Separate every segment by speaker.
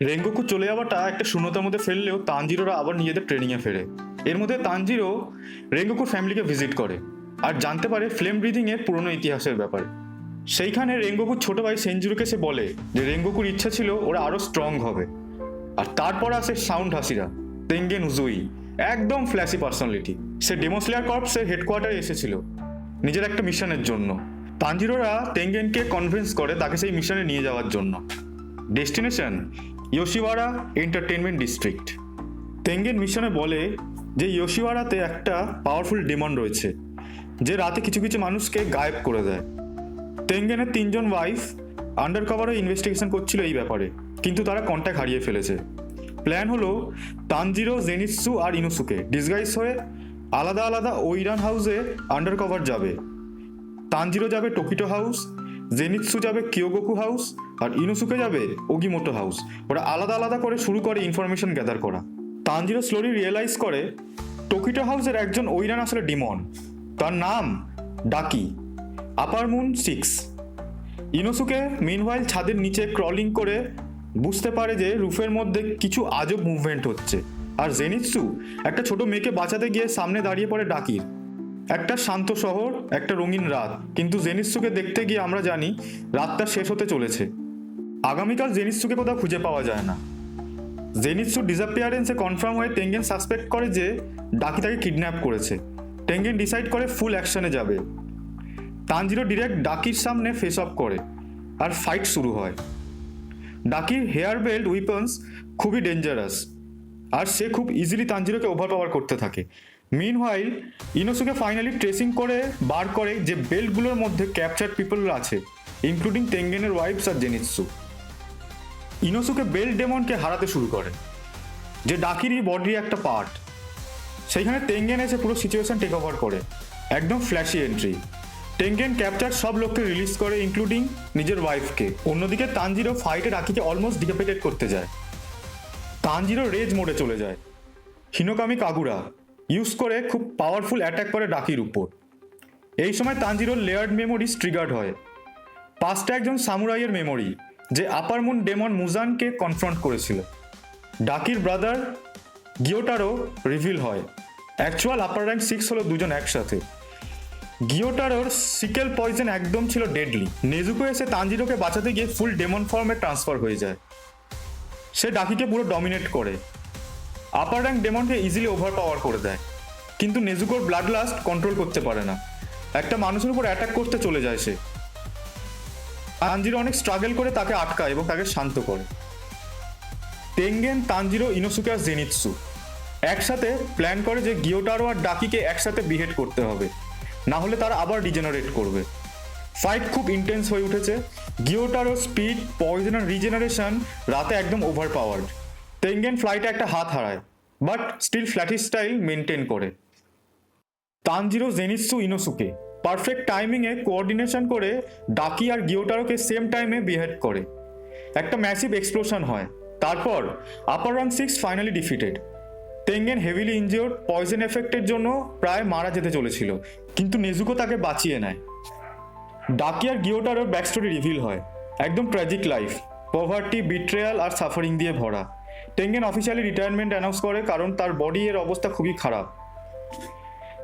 Speaker 1: রেঙ্গোকু চলে যাওয়াটা একটা শূন্যতার মধ্যে ফেললেও তানজিরোরা আবার নিজেদের ট্রেনিংয়ে ফেরে। এর মধ্যে তানজিরো রেঙ্গোকুর ফ্যামিলিকে ভিজিট করে আর জানতে পারে ফ্লেম ব্রিদিং এর পুরনো ইতিহাসের ব্যাপারে। সেইখানে রেঙ্গোকুর ছোট ভাই সেঞ্জুরুকে সে বলে যে রেঙ্গোকুর ইচ্ছা ছিল ওরা আরও স্ট্রং হবে। আর তারপর আসে সাউন্ড হাসিরা, তেঙ্গেন উজুই, একদম ফ্ল্যাশি পার্সোনালিটি সে ডেমোসলেয়ার কর্পসের হেডকোয়ার্টারে এসেছিল, নিজের একটা মিশনের জন্য। তানজিরোরা তেঙ্গেনকে কনভিন্স করে তাকে সেই মিশনে নিয়ে যাওয়ার জন্য। Destination Yoshiwara entertainment district Tengen মিশনে বলে যে ইয়োশিওয়ারাতে একটা পাওয়ারফুল ডেমন রয়েছে, যে রাতে কিছু কিছু মানুষকে গায়েব করে দেয়। তেঙ্গেনের তিনজন ওয়াইফ আন্ডার কভারে ইনভেস্টিগেশন করছিল এই ব্যাপারে, কিন্তু তারা কন্ট্যাক্ট হারিয়ে ফেলেছে। প্ল্যান হলো তানজিরো জেনিৎসু আর ইনুসুকে ডিসগাইজ হয়ে আলাদা আলাদা ওইরান হাউসে আন্ডার কভার যাবে। তানজিরো যাবে টোকিটো হাউস জেনিৎসু যাবে কিয়োগোকু হাউস আর ইনুসুকে যাবে ওগিমোটো হাউস। ওরা আলাদা আলাদা করে শুরু করে ইনফরমেশন গ্যাদার করা। তানজিরো স্লোলি রিয়েলাইজ করে টোকিটো হাউসের একজন ওইরান আসলে ডিমন তার নাম Daki upper moon six Inosuke meanwhile ছাদের নিচে ক্রলিং করে বুঝতে পারে যে রুফের মধ্যে কিছু আজব মুভমেন্ট হচ্ছে। আর জেনিৎসু একটা ছোট মেয়েকে বাঁচাতে গিয়ে সামনে দাঁড়িয়ে পড়ে ডাকির একটা শান্ত শহর, একটা রঙিন রাত। কিন্তু জেনিসুকে দেখতে গিয়ে আমরা জানি, রাতটা শেষ হতে চলেছে। আগামীকাল জেনিসুকে কোথাও খুঁজে পাওয়া যায় না। জেনিসু ডিসঅ্যাপিয়ারেন্সে কনফার্ম হয়ে টেঙ্গেন সাসপেক্ট করে যে, ডাকি তাকে কিডন্যাপ করেছে। টেঙ্গেন ডিসাইড করে ফুল অ্যাকশনে যাবে। তানজিরো ডিরেক্ট ডাকির সামনে ফেস অফ করে আর ফাইট শুরু হয়। ডাকির হেয়ার বেল্ট উইপন্স খুবই ডেঞ্জারাস আর সে খুব ইজিলি তানজিরোকে ওভার পাওয়ার করতে থাকে। মিন হোয়াইল ইনোসুকে ফাইনালি ট্রেসিং করে বার করে যে বেল্টগুলোর মধ্যে ক্যাপচার পিপল আছে ইনক্লুডিং টেঙ্গেনের ওয়াইফস আর জেনিৎসু ইনোসুকে বেল্ট ডেমনকে হারাতে শুরু করে, যে ডাকিরই বডির একটা পার্ট সেইখানে তেঙ্গেন এসে পুরো সিচুয়েশন টেক ওভার করে, একদম ফ্ল্যাশি এন্ট্রি টেঙ্গেন ক্যাপচার সব লোককে রিলিজ করে ইনক্লুডিং নিজের ওয়াইফকে অন্যদিকে তানজিরো ফাইটে রাকিকে অলমোস্ট ডিকেপিটেট করতে যায়। তানজিরো রেজ মোডে চলে যায়। হিনোকামি কাগুরা ইউজ করে খুব পাওয়ারফুল অ্যাটাক করে ডাকির উপর। এই সময় তানজিরোর লেয়ার্ড মেমোরিজ ট্রিগার্ড হয়। পাঁচটা একজন সামুরাইয়ের মেমোরি যে আপার মুন ডেমন মুজানকে কনফ্রন্ট করেছিল। ডাকির ব্রাদার গিওটারও রিভিল হয়। অ্যাকচুয়াল আপার র্যাঙ্ক সিক্স হলো দুজন একসাথে। গিওটারোর সিকেল পয়জন একদম ছিল ডেডলি নেজুকো এসে তানজিরোকে বাঁচাতে গিয়ে ফুল ডেমন ফর্মে ট্রান্সফার হয়ে যায়। সে ডাকিকে পুরো ডমিনেট করে। আপার র্যাঙ্ক ডেমনকে ইজিলি ওভার পাওয়ার করে দেয়। কিন্তু নেজুকোর ব্লাড লাস্ট কন্ট্রোল করতে পারে না। একটা মানুষের উপর অ্যাটাক করতে চলে যায় সে। তানজিরো অনেক স্ট্রাগল করে তাকে আটকায় এবং তাকে শান্ত করে। তেঙ্গেন তানজিরো ইনোসুকে আর জেনিৎসু একসাথে প্ল্যান করে যে গিওটারো আর ডাকিকে একসাথে বিহেড করতে হবে। না হলে তারা আবার ডিজেনারেট করবে। ফাইট খুব ইন্টেন্স হয়ে উঠেছে। গিওটারো স্পিড পয়জন আর রিজেনারেশন রাতে একদম ওভার পাওয়ার্ড তেঙ্গেন ফ্লাইটে একটা হাত হারায় বাট স্টিল ফ্ল্যাটি স্টাইল মেনটেন করে। তানজিরো জেনিসু ইনোসুকে পারফেক্ট টাইমিংয়ে কোঅর্ডিনেশন করে ডাকি আর গিওটারোকে সেম টাইমে বিহেড করে। একটা ম্যাসিভ এক্সপ্লোশন হয়, তারপর upper rank six finally defeated Tengen heavily injured poison এফেক্টের জন্য প্রায় মারা যেতে চলেছিল, কিন্তু নেজুকো তাকে বাঁচিয়ে নেয়। ডাকি আর গিওটারোর ব্যাকস্টোরি রিভিল হয়, একদম ট্র্যাজিক লাইফ পভার্টি বিট্রেয়াল আর সাফারিং দিয়ে ভরা। টেঙ্গেন অফিসিয়ালি রিটায়ারমেন্ট অ্যানাউন্স করে কারণ তার বডি এর অবস্থা খুবই খারাপ।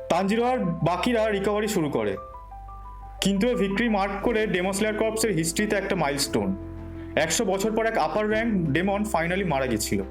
Speaker 1: তানজিরো আর বাকিরা রিকভারি শুরু করে। কিন্তু এই ভিক্টরি মার্ক করে ডেমোসলেয়ার কর্পসের হিস্ট্রিতে একটা মাইলস্টোন একশো বছর পর এক আপার র্যাঙ্ক ডেমন ফাইনালি মারা গেছিল।